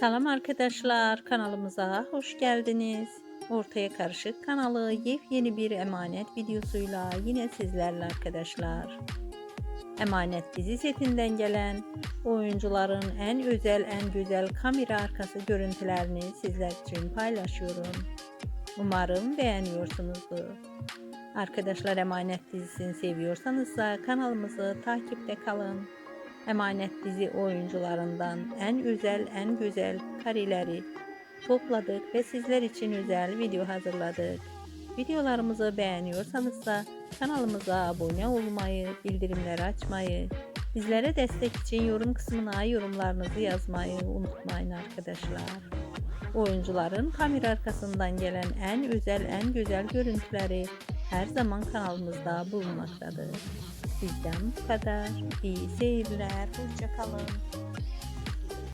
Selam arkadaşlar kanalımıza hoş geldiniz. Ortaya Karışık kanalı yepyeni bir emanet videosuyla yine sizlerle arkadaşlar. Emanet dizi setinden gelen oyuncuların en özel en güzel kamera arkası görüntülerini sizler için paylaşıyorum. Umarım beğeniyorsunuzdur. Arkadaşlar Emanet dizisini seviyorsanız da kanalımızı takipte kalın. Emanet dizi oyuncularından en özel en güzel kareleri topladık ve sizler için özel video hazırladık. Videolarımızı beğeniyorsanız da kanalımıza abone olmayı, bildirimleri açmayı, bizlere destek için yorum kısmına yorumlarınızı yazmayı unutmayın arkadaşlar. Oyuncuların kamera arkasından gelen en özel en güzel görüntüleri her zaman kanalımızda bulunmaktadır. Bizden bu kadar. İyi seyirler. Hoşçakalın.